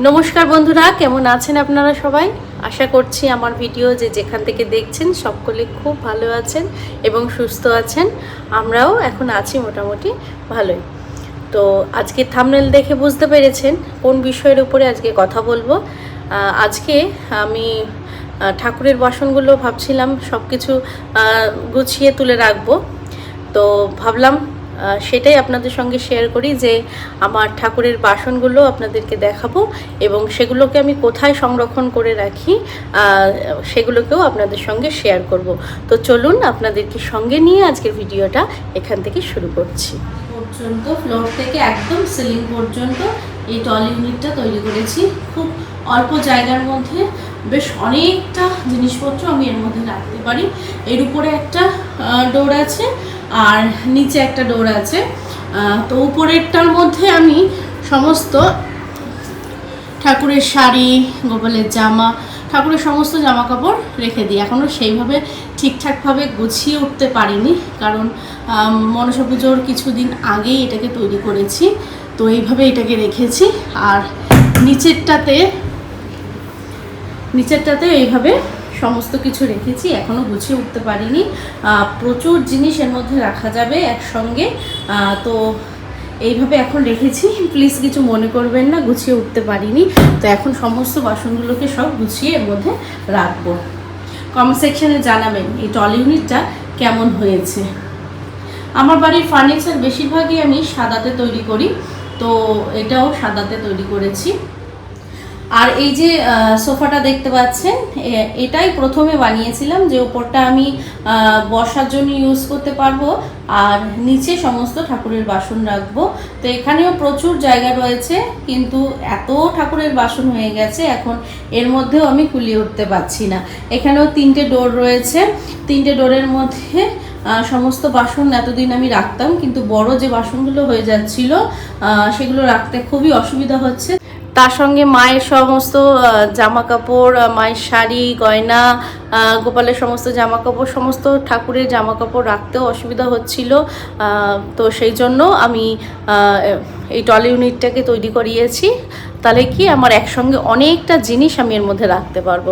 নমস্কার বন্ধুরা, কেমন আছেন আপনারা সবাই? আশা করছি আমার ভিডিও যে যেখান থেকে দেখছেন সকলে খুব ভালো আছেন এবং সুস্থ আছেন। আমরাও এখন আছি মোটামুটি ভালোই। তো আজকে থামনেল দেখে বুঝতে পেরেছেন কোন বিষয়ের উপরে আজকে কথা বলব। আজকে আমি ঠাকুরের বাসনগুলো ভাবছিলাম সব কিছু গুছিয়ে তুলে রাখব। তো ভাবলাম সেটাই আপনাদের সঙ্গে শেয়ার করি যে আমার ঠাকুরের বাসনগুলো আপনাদেরকে দেখাবো এবং সেগুলোকে আমি কোথায় সংরক্ষণ করে রাখি সেগুলোকেও আপনাদের সঙ্গে শেয়ার করব। তো চলুন আপনাদেরকে সঙ্গে নিয়ে আজকের ভিডিওটা এখান থেকে শুরু করছি। পর্যন্ত ফ্লোর থেকে একদম সিলিং পর্যন্ত এই টল ইউনিটটা তৈরি করেছি। খুব অল্প জায়গার মধ্যে বেশ অনেকটা জিনিসপত্র আমি এর মধ্যে রাখতে পারি। এর উপরে একটা ডোর আছে। আর নিচে একটা ডোর আছে। তো উপরেরটার মধ্যে আমি সমস্ত ঠাকুরের শাড়ি, গোপালের জামা, ঠাকুরের সমস্ত জামা কাপড় রেখে দিই। এখনও সেইভাবে ঠিকঠাকভাবে গুছিয়ে উঠতে পারিনি, কারণ মনসা পুজোর কিছুদিন আগেই এটাকে তৈরি করেছি। তো এইভাবে এটাকে রেখেছি। আর নিচেরটাতে নিচেরটাতে এইভাবে সমস্ত কিছু রেখেছি এখনও গুছিয়ে উঠতে পারিনি। প্রচুর জিনিস এর মধ্যে রাখা যাবে একসঙ্গে। তো এইভাবে এখন রেখেছি প্লিজ কিছু মনে করবেন না, গুছিয়ে উঠতে পারিনি। তো এখন সমস্ত বাসনগুলোকে সব গুছিয়ে এর মধ্যে রাখব। কমেন্ট সেকশনে জানাবেন, এই টল ইউনিটটা কেমন হয়েছে। আমার বাড়ির ফার্নিচার বেশিরভাগই আমি সাদাতে তৈরি করি, তো এটাও সাদাতে তৈরি করেছি। আর এই যে সোফাটা দেখতে পাচ্ছেন এটাই প্রথমে বানিয়েছিলাম যে ওপরটা আমি বসার জন্য ইউজ করতে পারব, আর নিচে সমস্ত ঠাকুরের বাসন রাখব। তো এখানেও প্রচুর জায়গা রয়েছে, কিন্তু এত ঠাকুরের বাসন হয়ে গেছে, এখন এর মধ্যেও আমি কুলিয়ে উঠতে পারছি না। এখানেও তিনটে ডোর রয়েছে, তিনটে ডোরের মধ্যে সমস্ত বাসন এতদিন আমি রাখতাম, কিন্তু বড় যে বাসনগুলো হয়ে যাচ্ছিল সেগুলো রাখতে খুবই অসুবিধা হচ্ছে। তার সঙ্গে মায়ের সমস্ত জামা কাপড় মায়ের শাড়ি, গয়না গোপালের সমস্ত জামা কাপড় সমস্ত ঠাকুরের জামা কাপড় রাখতেও অসুবিধা হচ্ছিল। তো সেই জন্য আমি এই টলি ইউনিটটাকে তৈরি করিয়েছি। তাহলে কি আমার একসঙ্গে অনেকটা জিনিস আমি এর মধ্যে রাখতে পারব।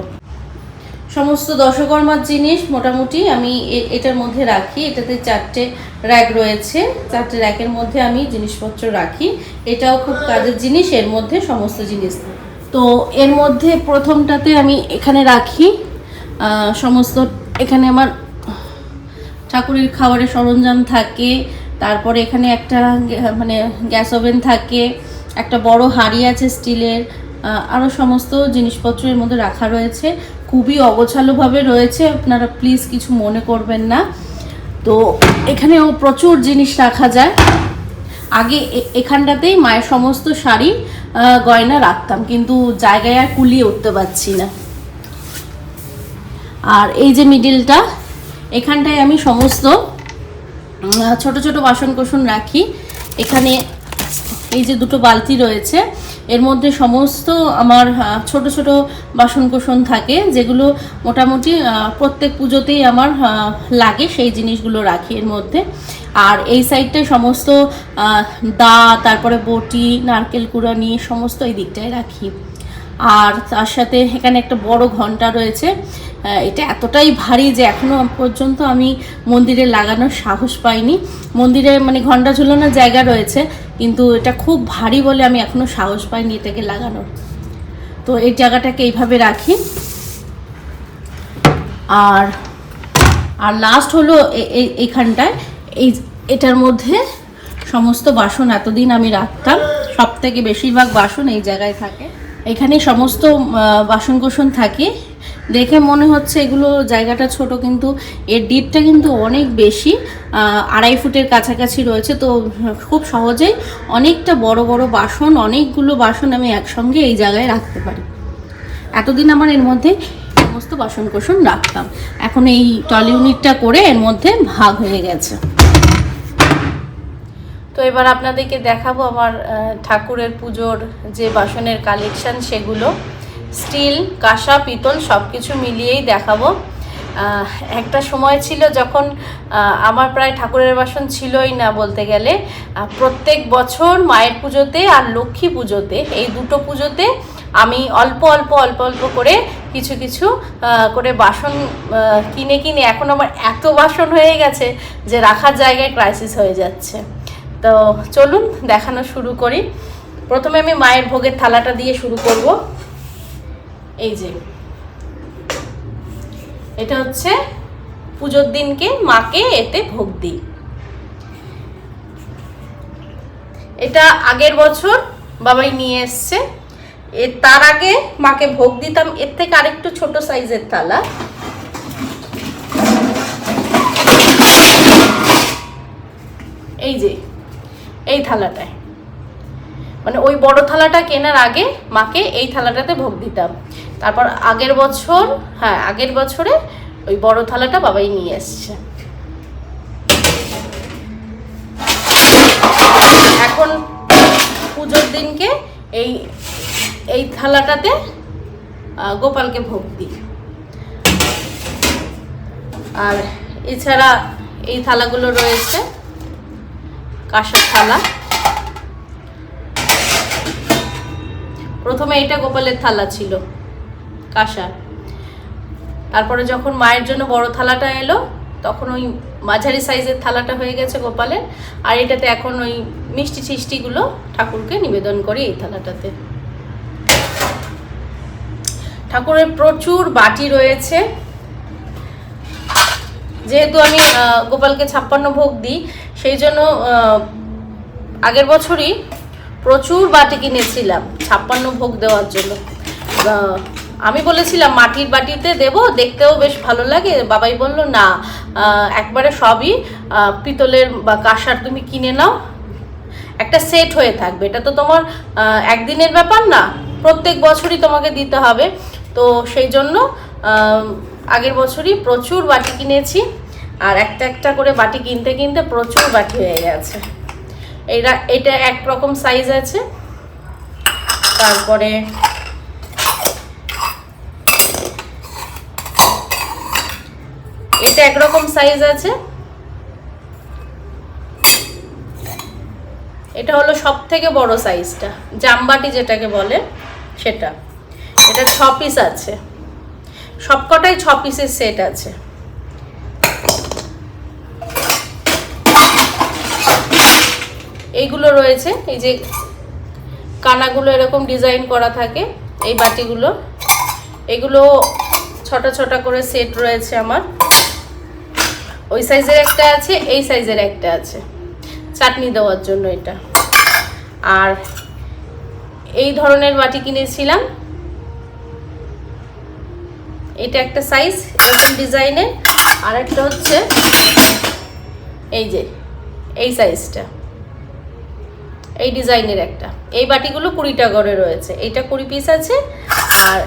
সমস্ত দশকর্মার জিনিস মোটামুটি আমি এটার মধ্যে রাখি। এটাতে চারটে র্যাক রয়েছে। চারটে র্যাকের মধ্যে আমি জিনিসপত্র রাখি। এটাও খুব কাজের জিনিস, এর মধ্যে সমস্ত জিনিস। তো এর মধ্যে প্রথমটাতে আমি এখানে রাখি। সমস্ত এখানে আমার ঠাকুরের খাবারের সরঞ্জাম থাকে। তারপরে এখানে একটা মানে গ্যাস ওভেন থাকে। একটা বড় হাঁড়ি আছে স্টিলের। আরও সমস্ত জিনিসপত্র এর মধ্যে রাখা রয়েছে। খুবই অগোছালোভাবে রয়েছে, আপনারা প্লিজ কিছু মনে করবেন না। তো এখানেও প্রচুর জিনিস রাখা যায়। আগে এখানটাতেই মায়ের সমস্ত শাড়ি গয়না রাখতাম কিন্তু জায়গায় আর কুলিয়ে উঠতে পারছি না। আর এই যে মিডিলটা এখানটায় আমি সমস্ত ছোট ছোট বাসন কোসন রাখি। এখানে এই যে দুটো বালতি রয়েছে এর মধ্যে সমস্ত আমার ছোট ছোট বাসন কোসন থাকে, যেগুলো মোটামুটি প্রত্যেক পুজোতেই আমার লাগে সেই জিনিসগুলো রাখি এর মধ্যে। আর এই সাইডটায় সমস্ত দা, তারপরে বটি, নারকেল কুড়া নিয়ে সমস্ত এই দিকটায় রাখি। আর তার সাথে এখানে একটা বড় ঘণ্টা রয়েছে এটা এতটাই ভারী যে এখনও পর্যন্ত আমি মন্দিরে লাগানোর সাহস পাইনি। মন্দিরে মানে ঘণ্টা ঝুলানোর জায়গা রয়েছে, কিন্তু এটা খুব ভারী বলে আমি এখনও সাহস পাইনি এটাকে লাগানোর। তো এই জায়গাটাকে এইভাবে রাখি। আর আর লাস্ট হলো এইখানটায় এই, এটার মধ্যে সমস্ত বাসন এতদিন আমি রাখতাম সব থেকে বেশিরভাগ বাসন এই জায়গায় থাকে। এখানে সমস্ত বাসন কোসন থাকে। দেখে মনে হচ্ছে এগুলো জায়গাটা ছোট, কিন্তু এর ডিপটা কিন্তু অনেক বেশি আড়াই ফুটের কাছাকাছি রয়েছে। তো, খুব সহজেই অনেকটা বড় বড় বাসন, অনেকগুলো বাসন আমি একসঙ্গে এই জায়গায় রাখতে পারি। এতদিন আমার এর মধ্যে সমস্ত বাসন কোসন রাখতাম। এখন এই টল ইউনিটটা করে এর মধ্যে ভাগ হয়ে গেছে। তো এবার আপনাদেরকে দেখাবো আমার ঠাকুরের পুজোর যে বাসনের কালেকশন সেগুলো। স্টিল, কাঁসা, পিতল সব কিছু মিলিয়েই দেখাবো। একটা সময় ছিল যখন আমার প্রায় ঠাকুরের বাসন ছিলই না বলতে গেলে। প্রত্যেক বছর মায়ের পুজোতে আর লক্ষ্মী পুজোতে এই দুটো পুজোতে আমি অল্প অল্প অল্প অল্প করে কিছু কিছু করে বাসন কিনে কিনে এখন আমার এত বাসন হয়ে গেছে যে রাখার জায়গায় ক্রাইসিস হয়ে যাচ্ছে। তো চলুন দেখানো শুরু করি। প্রথমে আমি মায়ের ভোগের থালাটা দিয়ে শুরু করব। এই যে। এটা হচ্ছে পুজোর দিনকে মাকে এতে ভোগ দিই। এটা আগের বছর বাবাই নিয়ে এসছে। তার আগে মাকে ভোগ দিতাম। এর থেকে আরেকটু ছোট সাইজের থালা। এই যে, এই থালাটায়। মানে ওই বড় থালাটা কেনার আগে মাকে এই থালাটাতে ভোগ দিতাম। তারপর আগের বছর হ্যাঁ আগের বছরে ওই বড় থালাটা বাবাই নিয়ে এসছে। এখন পুজোর দিনকে এই এই থালাটাতে গোপালকে ভোগ দিই। আর এছাড়া এই থালাগুলো রয়েছে, কাঁসার থালা। প্রথমে এটা গোপালের থালা ছিল। কাঁসার তারপরে যখন মায়ের জন্য বড় থালাটা এলো, তখন ওই মাঝারি সাইজের থালাটা হয়ে গেছে গোপালের, আর এটাতে এখন ওই মিষ্টি ছিষ্টিগুলো ঠাকুরকে নিবেদন করি এই থালাটাতে। ঠাকুরের প্রচুর বাটি রয়েছে। যেহেতু আমি গোপালকে ছাপ্পান্ন ভোগ দিই, সেই জন্য আগের বছরই প্রচুর বাটি কিনেছিলাম, ছাপ্পান্ন ভোগ দেওয়ার জন্য। আমি বলেছিলাম মাটির বাটিতে দেব, দেখতেও বেশ ভালো লাগে। বাবাই বলল, না একবারে সবই পিতলের বা কাঁসার তুমি কিনে নাও। একটা সেট হয়ে থাকবে। এটা তো তোমার একদিনের ব্যাপার না, প্রত্যেক বছরই তোমাকে দিতে হবে। তো সেই জন্য আগের বছরই প্রচুর বাটি কিনেছি, আর একটা একটা করে বাটি কিনতে কিনতে প্রচুর বাটি হয়ে গেছে। এটা এটা এক রকম সাইজ আছে। তারপরে এটা একরকম সাইজ আছে। এটা হলো সব থেকে বড় সাইজটা জামবাটি যেটাকে বলে সেটা। এটা ছ পিস আছে। সবকটাই ছ পিসের সেট আছে। এইগুলো রয়েছে, এই যে কানাগুলো এরকম ডিজাইন করা থাকে, এই বাটিগুলো। এগুলো ছটা ছটা করে সেট রয়েছে আমার। ওই সাইজের একটা আছে, এই সাইজের একটা আছে। চাটনি দেওয়ার জন্য এটা। আর এই ধরনের বাটি কিনেছিলাম। এটা একটা সাইজ এরকম ডিজাইনের আর একটা হচ্ছে এই যে, এই সাইজটা এই ডিজাইনের একটা। এই বাটিগুলো কুড়িটা করে রয়েছে। এইটা কুড়ি পিস আছে, আর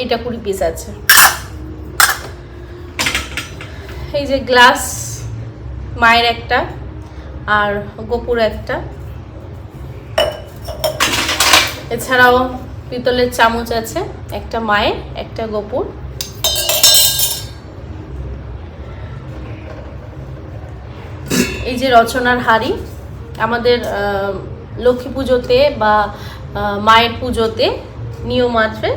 এইটা কুড়ি পিস আছে। এই যে গ্লাস, মায়ের একটা আর গোপুর একটা। এছাড়াও পিতলের চামচ আছে, একটা মায়ের, একটা গোপুর। এই যে রচনার হাড়ি, আমাদের লক্ষ্মী পুজোতে বা মায়ের পুজোতে নিয়ম আছে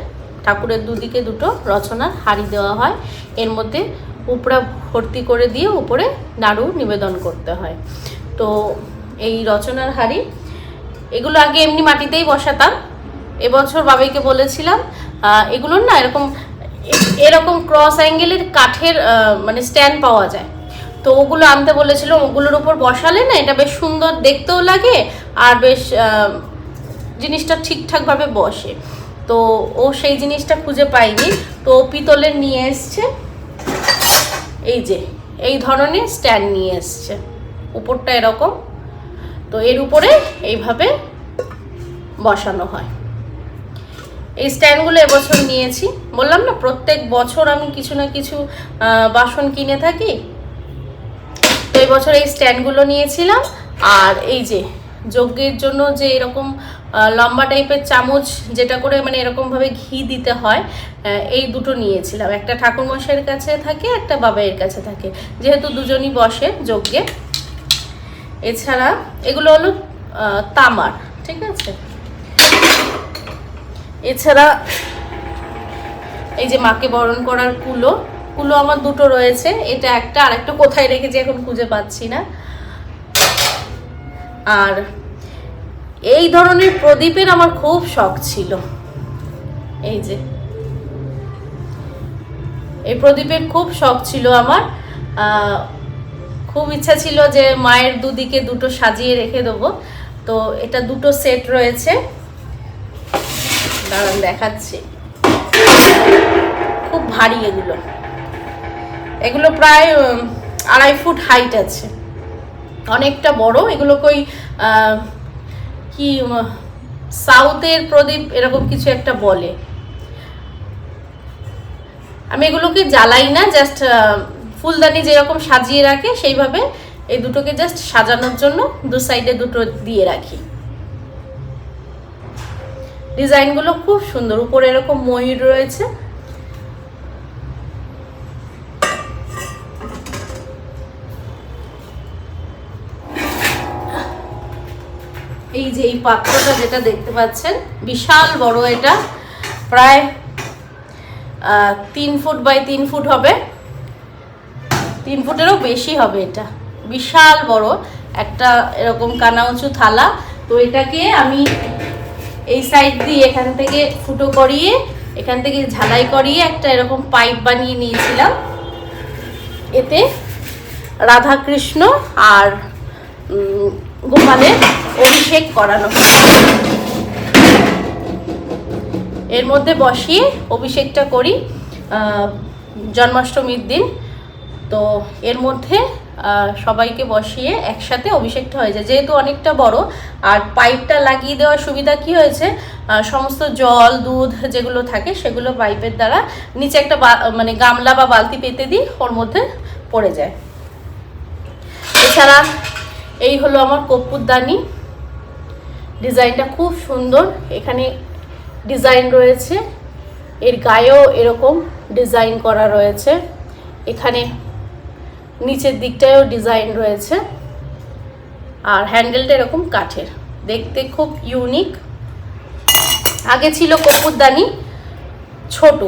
ঠাকুরের দুদিকে দুটো রচনার হাড়ি দেওয়া হয়। এর মধ্যে উপরা ভর্তি করে দিয়ে উপরে নাড়ু নিবেদন করতে হয়। তো এই রচনার হাড়ি, এগুলো আগে এমনি মাটিতেই বসাতাম। এবছর বাবাইকে বলেছিলাম এগুলোর না এরকম এরকম ক্রস অ্যাঙ্গেলের কাঠের মানে স্ট্যান্ড পাওয়া যায়। তো ওগুলো আনতে বলেছিল, ওগুলোর উপর বসালে না এটা বেশ সুন্দর দেখতেও লাগে আর বেশ জিনিসটা ঠিকঠাকভাবে বসে। তো ও সেই জিনিসটা খুঁজে পায়নি। তো পিতলের নিয়ে এসছে। এই যে, এই ধরনের স্ট্যান্ড নিয়ে এসছে। উপরটা এরকম। তো এর উপরে এইভাবে বসানো হয়। এই স্ট্যান্ডগুলো এবছর নিয়েছি। বললাম না, প্রত্যেক বছর আমি কিছু না কিছু বাসন কিনে থাকি। তো এই বছর এই স্ট্যান্ডগুলো নিয়েছিলাম। আর এই যে, যজ্ঞের জন্য যে এরকম লম্বা টাইপের চামচ যেটা করে মানে এরকমভাবে ঘি দিতে হয় এই দুটো নিয়েছিলাম। একটা ঠাকুরমশাইয়ের কাছে থাকে, একটা বাবাইয়ের কাছে থাকে। যেহেতু দুজনই বসে যজ্ঞে। এছাড়া এগুলো হলো তামার, ঠিক আছে? এছাড়া এই যে মাকে বরণ করার কুলো কুলো আমার দুটো রয়েছে। এটা একটা আর একটা কোথায় রেখেছি এখন খুঁজে পাচ্ছি না। আর এই ধরনের প্রদীপের আমার খুব শখ ছিল। এই যে। এই প্রদীপের খুব শখ ছিল আমার। খুব ইচ্ছা ছিল যে মায়ের দুদিকে দুটো সাজিয়ে রেখে দেবো। তো এটা দুটো সেট রয়েছে। দাঁড়ান, দেখাচ্ছি। খুব ভারী এগুলো। এগুলো প্রায় আড়াই ফুট হাইট আছে। অনেকটা বড়। এগুলোকে ওই কি সাউথের প্রদীপ এরকম কিছু একটা বলে। আমি এগুলোকে জ্বালাই না জাস্ট ফুলদানি যেরকম সাজিয়ে রাখে, সেইভাবে এই দুটোকে জাস্ট সাজানোর জন্য দু সাইডে দুটো দিয়ে রাখি। ডিজাইনগুলো খুব সুন্দর, উপরে এরকম ময়ূর রয়েছে। এই যে এই পাত্রটা যেটা দেখতে পাচ্ছেন, বিশাল বড় এটা, প্রায় তিন ফুট বাই তিন ফুট হবে। তিন ফুটেরও বেশি হবে এটা। বিশাল বড়, একটা এরকম কানা উঁচু থালা। তো এটাকে আমি এই সাইড দিয়ে এখান থেকে ফুটো করিয়ে, এখান থেকে ঝালাই করিয়ে একটা এরকম পাইপ বানিয়ে নিয়েছিলাম। এতে রাধাকৃষ্ণ আর গোপালের অভিষেক করানো এর মধ্যে বসিয়ে অভিষেকটা করি জন্মাষ্টমীর দিন। তো এর মধ্যে সবাইকে বসিয়ে একসাথে অভিষেকটা হয়ে যায়। যেহেতু অনেকটা বড়, আর পাইপটা লাগিয়ে দেওয়ার সুবিধা কি হয়েছে? সমস্ত জল, দুধ যেগুলো থাকে, সেগুলো পাইপের দ্বারা নিচে একটা মানে গামলা বা বালতি পেতে দিই, ওর মধ্যে পড়ে যায়। এছাড়া এই হলো আমার কর্পূরদানি ডিজাইনটা খুব সুন্দর। এখানে ডিজাইন রয়েছে। এর গায়েও এরকম ডিজাইন করা রয়েছে। এখানে নিচের দিকটায়ও ডিজাইন রয়েছে। আর হ্যান্ডেলটা এরকম কাঠের। দেখতে খুব ইউনিক। আগে ছিল কপুরদানি ছোট।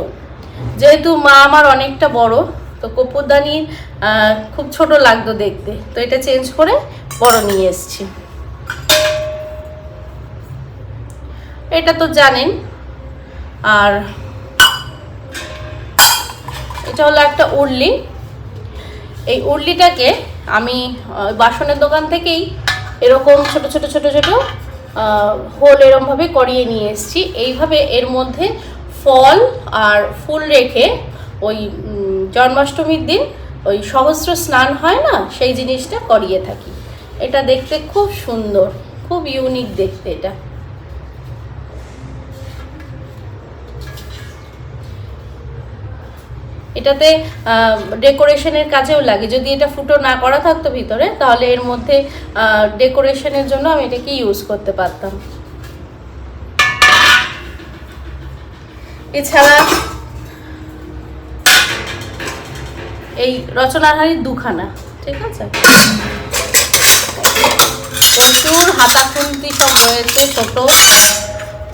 যেহেতু মা আমার অনেকটা বড় তো কপুরদানি খুব ছোট লাগতো দেখতে। তো এটা চেঞ্জ করে বড় নিয়ে এসেছি। এটা তো জানেন। আর এটা হলো একটা উর্লি এই উর্লিটাকে আমি বাসনের দোকান থেকেই এরকম ছোট ছোট ছোট ছোট হোল এরমভাবে করিয়ে নিয়ে এসেছি। এইভাবে এর মধ্যে ফল আর ফুল রেখে ওই জন্মাষ্টমীর দিন ওই সহস্র স্নান হয় না, সেই জিনিসটা করিয়ে থাকি। এটা দেখতে খুব সুন্দর, খুব ইউনিক দেখতে এটা। এটাতে ডেকোরেশনের কাজেও লাগে। যদি এটা ফুটো না করা থাকতো ভিতরে, তাহলে এর মধ্যে ডেকোরেশনের জন্য আমি এটাকে ইউজ করতে পারতাম। এছাড়া এই রচনার হাড়ির দুখানা, ঠিক আছে? প্রচুর হাতা খুন্তি সব রয়েছে, ছোট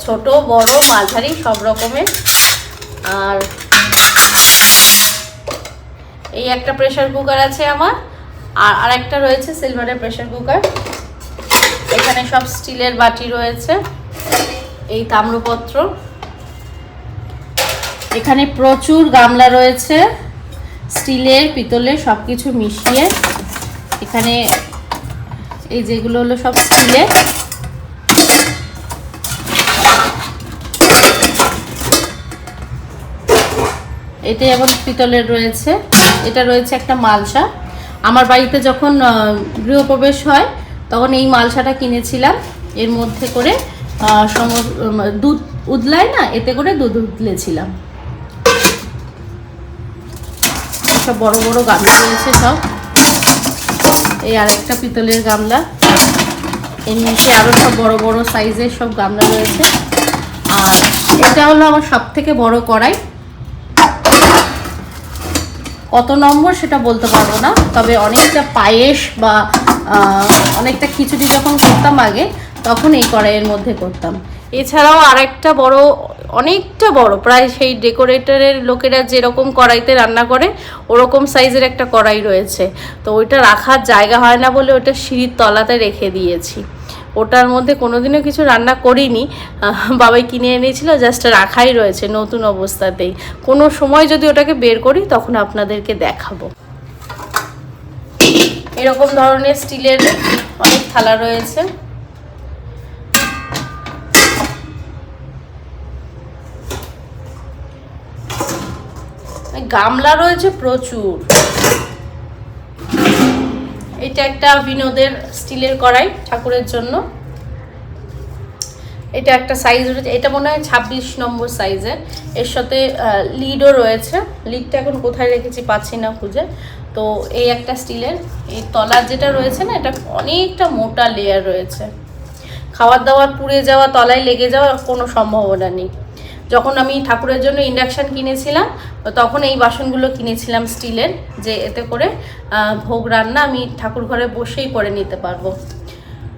ছোট, বড়, মাঝারি, সব রকমের। আর এই একটা প্রেশার কুকার আছে আমার, আর আরেকটা রয়েছে সিলভারের প্রেশার কুকার এখানে সব স্টিলের বাটি রয়েছে, এই তাম্রপত্র। এখানে প্রচুর গামলা রয়েছে। স্টিলের, পিতলের সব কিছু মিশিয়ে এখানে এই যেগুলো হলো সব স্টিলের এটা যেমন পিতলের রয়েছে। এটা রয়েছে একটা মালসা। আমার বাড়িতে যখন গৃহপ্রবেশ হয়, তখন এই মালসাটা কিনেছিলাম। এর মধ্যে করে সম- দুধ উদলায় না, এতে করে দুধ উদলেছিলাম। সব বড় বড় গামলা রয়েছে সব। এই আরেকটা পিতলের গামলা। এর নিচে আরও সব বড় বড় সাইজের সব গামলা রয়েছে। আর এটা হলো আমার সব থেকে বড় কড়াই। কত নম্বর সেটা বলতে পারব না, তবে অনেকটা পায়েস বা অনেকটা খিচুড়ি যখন করতাম আগে, তখন এই কড়াইয়ের মধ্যে করতাম। এছাড়াও আরেকটা বড় অনেকটা বড়। প্রায় সেই ডেকোরেটরের লোকেরা যেরকম কড়াইতে রান্না করে, ওরকম সাইজের একটা কড়াই রয়েছে। তো ওইটা রাখার জায়গা হয় না বলে ওটা সিঁড়ির তলাতে রেখে দিয়েছি। ওটার মধ্যে কোনোদিনও কিছু রান্না করিনি। বাবাই কিনে এনেছিল, জাস্ট রাখাই রয়েছে নতুন অবস্থাতেই। কোনো সময় যদি ওটাকে বের করি, তখন আপনাদেরকে দেখাবো। এরকম ধরনের স্টিলের অনেক থালা রয়েছে। গামলা রয়েছে প্রচুর। এটা একটা বিনোদের স্টিলের কড়াই ঠাকুরের জন্য। এটা একটা সাইজ রয়েছে, এটা মনে হয় ছাব্বিশ নম্বর সাইজের এর। সাথে লিডও রয়েছে। লিডটা এখন কোথায় রেখেছি পাচ্ছি না খুঁজে। তো এই একটা স্টিলের, এই তলার যেটা রয়েছে না, এটা অনেকটা মোটা লেয়ার রয়েছে। খাবার দাবার পুড়ে যাওয়া, তলায় লেগে যাওয়ার কোনো সম্ভাবনা নেই। যখন আমি ঠাকুরের জন্য ইন্ডাকশান কিনেছিলাম তখন এই বাসনগুলো কিনেছিলাম স্টিলের, যে এতে করে ভোগ রান্না আমি ঠাকুর ঘরে বসেই করে নিতে পারব।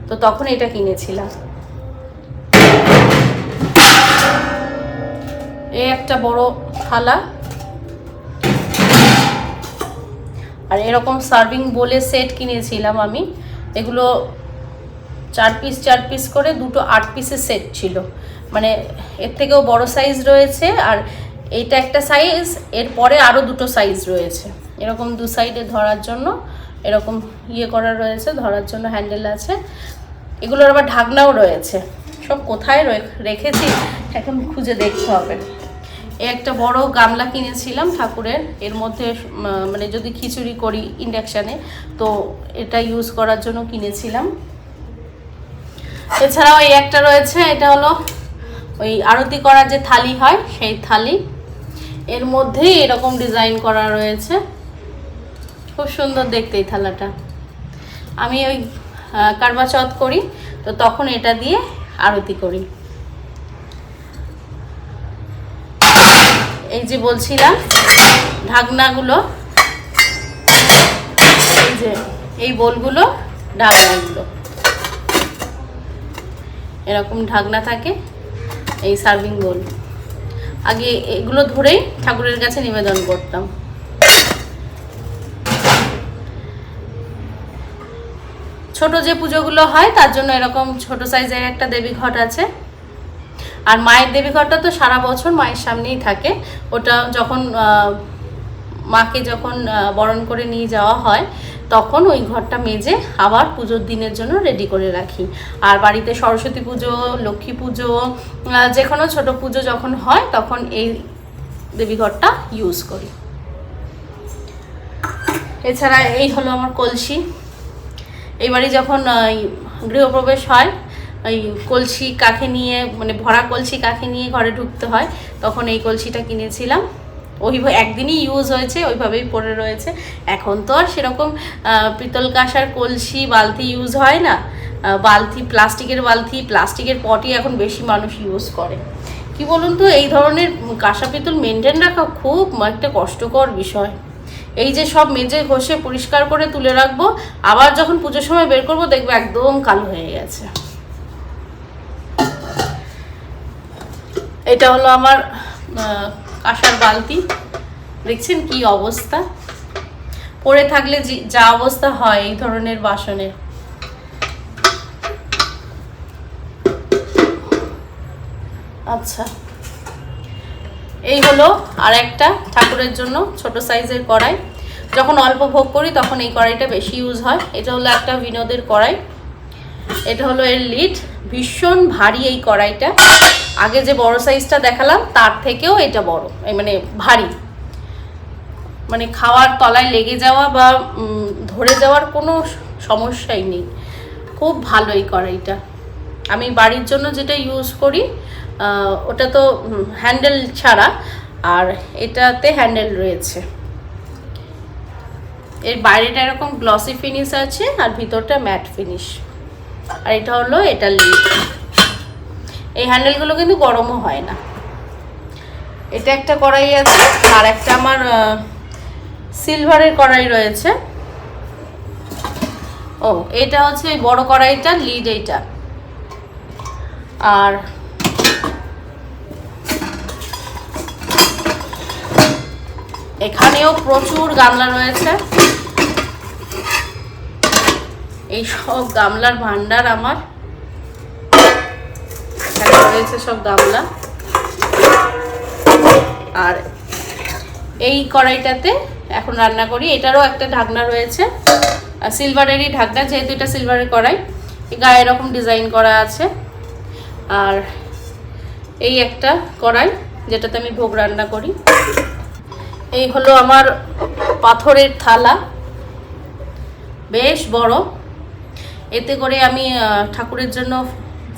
তো তখন এটা কিনেছিলাম। এই একটা বড় থালা। আর এরকম সার্ভিং বলে সেট কিনেছিলাম আমি। এগুলো চার পিস চার পিস করে দুটো আট পিসের সেট ছিল। মানে এর থেকেও বড় সাইজ রয়েছে আর এইটা একটা সাইজ এরপরে আরও দুটো সাইজ রয়েছে। এরকম দু সাইডে ধরার জন্য, এরকম ইয়ে করা রয়েছে, ধরার জন্য হ্যান্ডেল আছে। এগুলোর আবার ঢাকনাও রয়েছে। সব কোথায় রেখেছি, এখন খুঁজে দেখতে হবে। এই একটা বড় গামলা কিনেছিলাম ঠাকুরের, এর মধ্যে মানে যদি খিচুড়ি করি ইন্ডাকশানে তো এটা ইউজ করার জন্য কিনেছিলাম। এছাড়াও এই একটা রয়েছে, এটা হলো ওই আরতি করার যে থালি হয়, সেই থালি। এর মধ্যেই এরকম ডিজাইন করা রয়েছে। খুব সুন্দর দেখতে এই থালাটা। আমি ওই কারবা চৌথ করি, তো তখন এটা দিয়ে আরতি করি। এই যে বলছিলাম, ঢাকনাগুলো, এই যে, এই বোলগুলো, ঢাকনাগুলো। এরকম ঢাকনা থাকে। এই সার্ভিং বোল আগে এগুলো ধরেই ঠাকুরের কাছে নিবেদন করতাম। ছোট যে পুজোগুলো হয়, তার জন্য এরকম ছোট সাইজের একটা দেবী ঘট আছে। আর মায়ের দেবী ঘরটা তো সারা বছর মায়ের সামনেই থাকে। ওটা যখন মাকে যখন বরণ করে নিয়ে যাওয়া হয় তখন ওই ঘরটা মেজে আবার পুজোর দিনের জন্য রেডি করে রাখি। আর বাড়িতে সরস্বতী পুজো, লক্ষ্মী পুজো যে কোনো ছোটো পুজো যখন হয় তখন এই দেবী ঘরটা ইউজ করি। এছাড়া এই হলো আমার কলসি। এইবারই যখন গৃহপ্রবেশ হয় ওই কলসি কাকে নিয়ে মানে ভরা কলসি কাকে নিয়ে ঘরে ঢুকতে হয়, তখন এই কলসিটা কিনেছিলাম। ওইভাবে একদিনই ইউজ হয়েছে, ওইভাবেই পড়ে রয়েছে। এখন তো আর সেরকম পিতল কাঁসার কলসি, বালতি ইউজ হয় না। বালতি, প্লাস্টিকের বালতি, প্লাস্টিকের পটই এখন বেশি মানুষ ইউজ করে। কি বলুন তো, এই ধরনের কাঁসা পিতল মেনটেন রাখা খুব একটা কষ্টকর বিষয়। এই যে সব মেজে ঘষে পরিষ্কার করে তুলে রাখব, আবার যখন পুজোর সময় বের করব, দেখব একদম কালো হয়ে গেছে। এটা হলো আমার কাঁসার বালতি। দেখছেন কি অবস্থা? পড়ে থাকলে যা অবস্থা হয় এই ধরনের বাসনের। আচ্ছা। এই হলো আর একটা ঠাকুরের জন্য ছোট সাইজের কড়াই। যখন অল্প ভোগ করি তখন এই কড়াইটা বেশি ইউজ হয়। এটা হলো একটা বিনোদের কড়াই। এটা হলো এর লিড ভীষণ ভারী এই কড়াইটা। আগে যে বড় সাইজটা দেখালাম, তার থেকেও এটা বড়। মানে ভারী। মানে খাওয়ার তলায় লেগে যাওয়া বা ধরে যাওয়ার কোনো সমস্যাই নেই। খুব ভালো এই কড়াইটা। আমি বাড়ির জন্য যেটা ইউজ করি ওটা তো হ্যান্ডেল ছাড়া, আর এটাতে হ্যান্ডেল রয়েছে। এর বাইরেটা এরকম গ্লসি ফিনিশ আছে, আর ভিতরটা ম্যাট ফিনিশ আর এটা হলো এটা লিড এই হ্যান্ডেলগুলো কিন্তু গরমও হয় না। এটা একটা কড়াই আছে, আর একটা আমার সিলভারের কড়াই রয়েছে। ও, এটা হচ্ছে এই বড় কড়াইটা লিড এইটা। আর এখানেও প্রচুর গামলা রয়েছে। এই সব গামলার ভান্ডার আমার। রয়েছে সব গামলা। আর এই কড়াইটাতে এখন রান্না করি। এটারও একটা ঢাকনা রয়েছে। সিলভারেরই ঢাকনা, যেহেতু এটা সিলভারের কড়াই গায়ে এরকম ডিজাইন করা আছে। আর এই একটা কড়াই, যেটাতে আমি ভোগ রান্না করি। এই হলো আমার পাথরের থালা। বেশ বড়। এতে করে আমি ঠাকুরের জন্য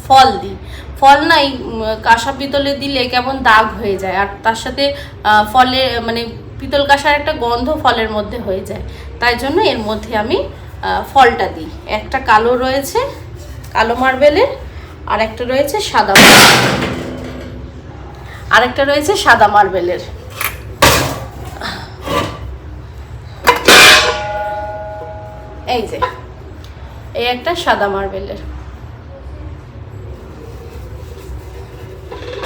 ফল দিই। ফল নাই কাঁসা পিতলে দিলে কেমন দাগ হয়ে যায়। আর তার সাথে ফলে মানে পিতল কাঁসার একটা গন্ধ ফলের মধ্যে হয়ে যায়। তাই জন্য এর মধ্যে আমি ফলটা দিই। একটা কালো রয়েছে, কালো মার্বেলের আর একটা রয়েছে সাদা আর একটা রয়েছে সাদা মার্বেলের। এই যে। এই একটা সাদা মার্বেলের।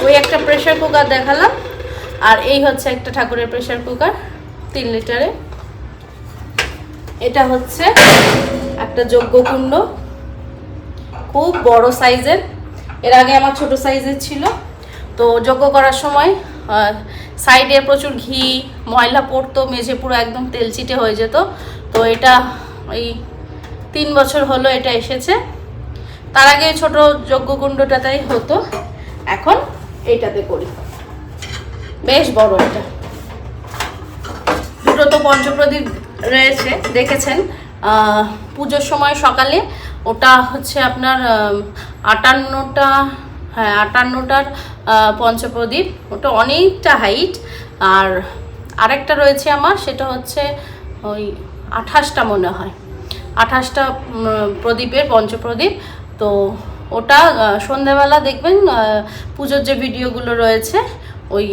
ওই একটা প্রেশার কুকার দেখালাম, আর এই হচ্ছে একটা ঠাকুরের প্রেশার কুকার তিন লিটারে। এটা হচ্ছে একটা যজ্ঞকুণ্ড খুব বড় সাইজের। এর আগে আমার ছোট সাইজের ছিল। তো যজ্ঞ করার সময় সাইডে প্রচুর ঘি, ময়লা পড়তো, মেঝে পুরো একদম তেল তেলচিটে হয়ে যেত। তো এটা এই তিন বছর হলো এটা এসেছে। তার আগে ছোট যজ্ঞকুণ্ডটাতেই হতো। এখন এইটাতে করি। বেশ বড় এটা। দুটো তো পঞ্চপ্রদীপ রয়েছে, দেখেছেন? পুজোর সময় সকালে ওটা হচ্ছে আপনার আটান্নটা হ্যাঁ আটান্নটার পঞ্চপ্রদীপ। ওটা অনেকটা হাইট আর আরেকটা রয়েছে আমার, সেটা হচ্ছে ওই আঠাশটা মনে হয়। আঠাশটা প্রদীপের পঞ্চপ্রদীপ। তো ওটা আহ, সন্ধেবেলা দেখবেন পুজোর যে ভিডিওগুলো রয়েছে ওই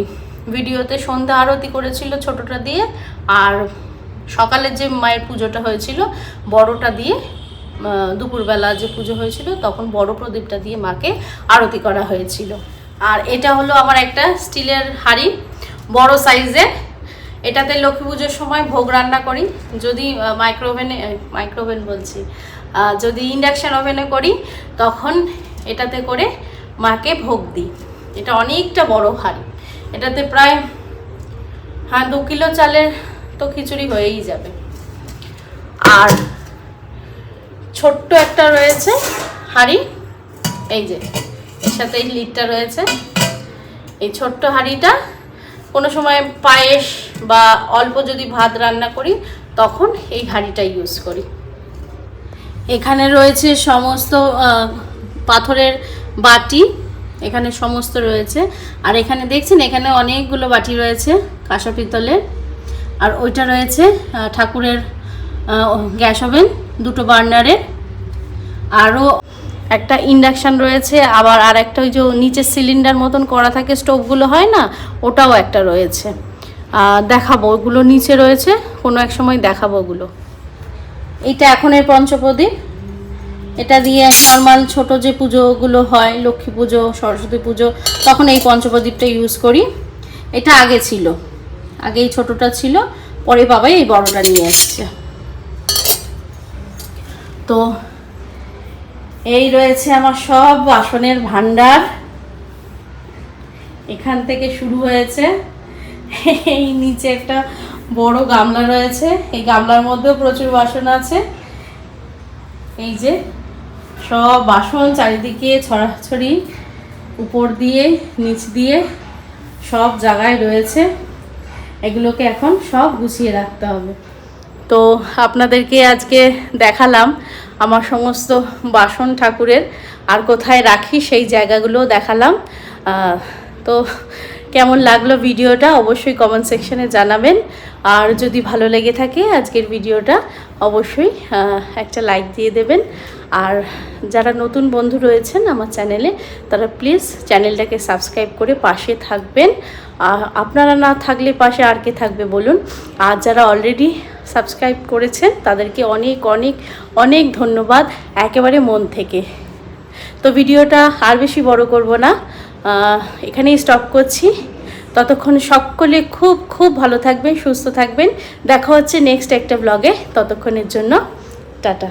ভিডিওতে সন্ধ্যা আরতি করেছিল ছোটটা দিয়ে আর সকালের যে মায়ের পুজোটা হয়েছিল বড়টা দিয়ে দুপুরবেলা যে পুজো হয়েছিল তখন বড় প্রদীপটা দিয়ে মাকে আরতি করা হয়েছিল। আর এটা হলো আমার একটা স্টিলের হাঁড়ি বড় সাইজের। এটাতে লক্ষ্মী পুজোর সময় ভোগ রান্না করি। যদি মাইক্রোওভেনে মাইক্রোওভেন বলছি যদি ইন্ডাকশান ওভেনে করি, তখন এটাতে করে মাকে ভোগ দিই। এটা অনেকটা বড় হাঁড়ি এটাতে প্রায় হ্যাঁ দু কিলো চালের তো খিচুড়ি হয়েই যাবে। আর ছোট্ট একটা রয়েছে হাঁড়ি। এই যে, এর সাথে এই লিডটা রয়েছে। এই ছোট্ট হাঁড়িটা কোনো সময় পায়েস বা অল্প যদি ভাত রান্না করি, তখন এই হাঁড়িটা ইউজ করি। এখানে রয়েছে সমস্ত পাথরের বাটি, এখানে সমস্ত রয়েছে। আর এখানে দেখছেন, এখানে অনেকগুলো বাটি রয়েছে, কাঁসা পিতলের। আর ওইটা রয়েছে ঠাকুরের গ্যাস ওভেন, দুটো বার্নারের। আরও একটা ইন্ডাকশান রয়েছে, আবার আর একটা ওই যে নিচের সিলিন্ডার মতন করা থাকে, স্টোভগুলো হয় না, ওটাও একটা রয়েছে। দেখাবো, ওগুলো নিচে রয়েছে, কোনো এক সময় দেখাবো ওগুলো। এটা এখনের পঞ্চপ্রদীপ। এটা দিয়ে নর্মাল ছোট যে পুজোগুলো হয়, লক্ষ্মী পুজো, সরস্বতী পুজো, তখন এই পঞ্চপ্রদীপটা ইউজ করি। এটা আগে ছিল। আগে এই ছোটটা ছিল, পরে বাবাই এই বড়টা নিয়ে এসছে। তো এই রয়েছে আমার সব বাসনের ভান্ডার এখান থেকে শুরু হয়েছে। এই নিচে একটা বড় গামলা রয়েছে। এই গামলার মধ্যেও প্রচুর বাসন আছে। এই যে সব বাসন চারিদিকে ছড়াছড়ি, উপর দিয়ে, নিচ দিয়ে সব জায়গায় রয়েছে। এগুলোকে এখন সব গুছিয়ে রাখতে হবে। তো আপনাদেরকে আজকে দেখালাম আমার সমস্ত বাসন ঠাকুরের। আর কোথায় রাখি সেই জায়গাগুলো দেখালাম। তো কেমন লাগল ভিডিওটা অবশ্যই কমেন্ট সেকশনে জানাবেন। আর যদি ভালো লেগে থাকে আজকের ভিডিওটা, অবশ্যই একটা লাইক দিয়ে দেবেন। আর যারা নতুন বন্ধু রয়েছেন আমার চ্যানেলে, তারা প্লিজ চ্যানেলটাকে সাবস্ক্রাইব করে পাশে থাকবেন। আপনারা না থাকলে পাশে আর কে থাকবে বলুন? আর যারা অলরেডি সাবস্ক্রাইব করেছেন, তাদেরকে অনেক অনেক অনেক ধন্যবাদ একেবারে মন থেকে। তো ভিডিওটা আর বেশি বড় করব না। এখানেই স্টপ করছি। ততক্ষণ সকলে খুব খুব ভালো থাকবেন, সুস্থ থাকবেন। দেখা হচ্ছে নেক্সট একটা ব্লগে ততক্ষণের জন্য, টাটা।